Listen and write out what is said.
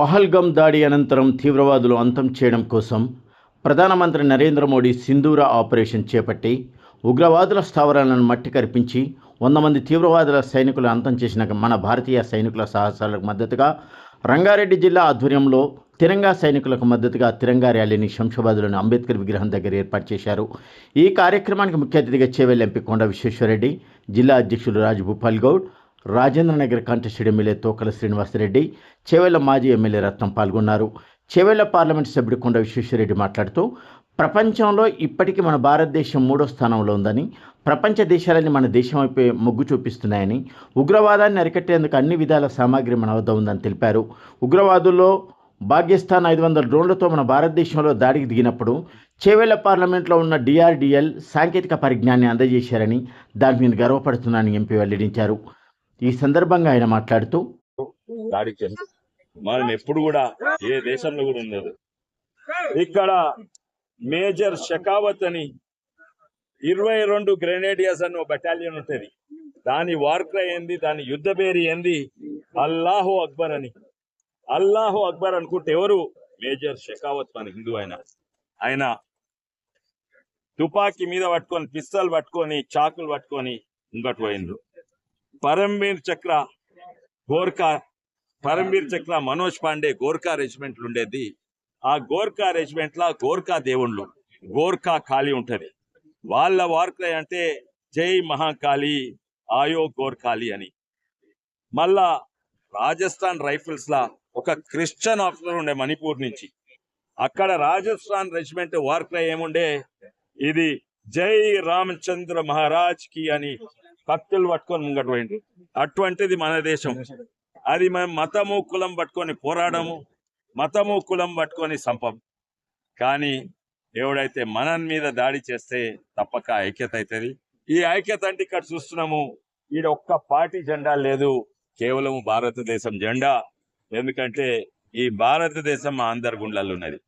పహల్గమ్ దాడి అనంతరం తీవ్రవాదులు అంతం చేయడం కోసం ప్రధానమంత్రి నరేంద్ర మోడీ సింధూర ఆపరేషన్ చేపట్టి ఉగ్రవాదుల స్థావరాలను మట్టి కరిపించి వంద మంది తీవ్రవాదుల సైనికులను అంతం చేసిన మన భారతీయ సైనికుల సాహసాలకు మద్దతుగా రంగారెడ్డి జిల్లా ఆధ్వర్యంలో తిరంగా సైనికులకు మద్దతుగా తిరంగా ర్యాలీని శంషాబాద్లోని అంబేద్కర్ విగ్రహం దగ్గర ఏర్పాటు చేశారు. ఈ కార్యక్రమానికి ముఖ్య అతిథిగా చేవెళ్ళ ఎంపీ కొండ విశ్వేశ్వరరెడ్డి జిల్లా అధ్యక్షులు రాజు భూపాల్ గౌడ్ రాజేంద్రనగర్ కంటెస్టెడ్ ఎమ్మెల్యే తోకల శ్రీనివాసరెడ్డి చెవెల మాజీ ఎమ్మెల్యే రత్నం పాల్గొన్నారు. చేవెళ్ళ పార్లమెంట్ సభ్యుడు కొండ విశ్వేశ్వరరెడ్డి మాట్లాడుతూ ప్రపంచంలో ఇప్పటికీ మన భారతదేశం మూడో స్థానంలో ఉందని ప్రపంచ దేశాలని మన దేశం వైపే మొగ్గు చూపిస్తున్నాయని ఉగ్రవాదాన్ని అరికట్టేందుకు అన్ని విధాల సామాగ్రి మన వద్ద ఉందని తెలిపారు. ఉగ్రవాదుల్లో పాకిస్తాన్ ఐదు వందల డ్రోన్లతో మన భారతదేశంలో దాడికి దిగినప్పుడు చేవేళ్ళ పార్లమెంట్లో ఉన్న డిఆర్డిఎల్ సాంకేతిక పరిజ్ఞాన్ని అందజేశారని దాని మీద గర్వపడుతున్నానని ఎంపీ వెల్లడించారు. ఈ సందర్భంగా ఆయన మాట్లాడుతూ దాడికి మనం ఎప్పుడు కూడా ఏ దేశంలో కూడా ఉండదు. ఇక్కడ మేజర్ షకావత్ అని ఇరవై రెండు గ్రెనేడియర్స్ అని ఒక బటాలియన్ ఉంటుంది. దాని వార్క్ర ఏంది? దాని యుద్ధ పేరు ఏంది? అల్లాహో అక్బర్ అని. అల్లాహో అక్బర్ అనుకుంటే ఎవరు? మేజర్ షెకావత్ మన హిందూ ఆయన. ఆయన తుపాకీ మీద పట్టుకొని పిస్తల్ పట్టుకొని చాకులు పట్టుకొని ఇంకటి పోయిండ్రు. పరంబీర్ చక్ర గోర్ఖా పరంబీర్ చక్ర మనోజ్ పాండే గోర్ఖా రెజిమెంట్లు ఉండేది. ఆ గోర్ఖా రెజిమెంట్ గోర్ఖా దేవుళ్ళు గోర్ఖా ఖాళీ ఉంటుంది. వాళ్ళ వార్కై అంటే జై మహాకాళి ఆయో గోర్ఖాళి అని. మళ్ళా రాజస్థాన్ రైఫిల్స్ లా ఒక క్రిస్టియన్ ఆఫీసర్ ఉండే మణిపూర్ నుంచి. అక్కడ రాజస్థాన్ రెజిమెంట్ వార్కై ఏముండే? ఇది జై రామచంద్ర మహారాజ్కి అని కత్తులు పట్టుకొని ముంగట పోయింది అటువంటిది మన దేశం. అది మేము మతము కులం పట్టుకొని పోరాడము మతము కులం పట్టుకొని సంపం. కానీ ఎవడైతే మన మీద దాడి చేస్తే తప్పక ఐక్యత అవుతుంది ఈ ఐక్యత అంటే ఇక్కడ చూస్తున్నాము ఈడ ఒక్క పార్టీ జెండా లేదు. కేవలం భారతదేశం జెండా. ఎందుకంటే ఈ భారతదేశం మా అందరి గుండెల్లో ఉన్నది.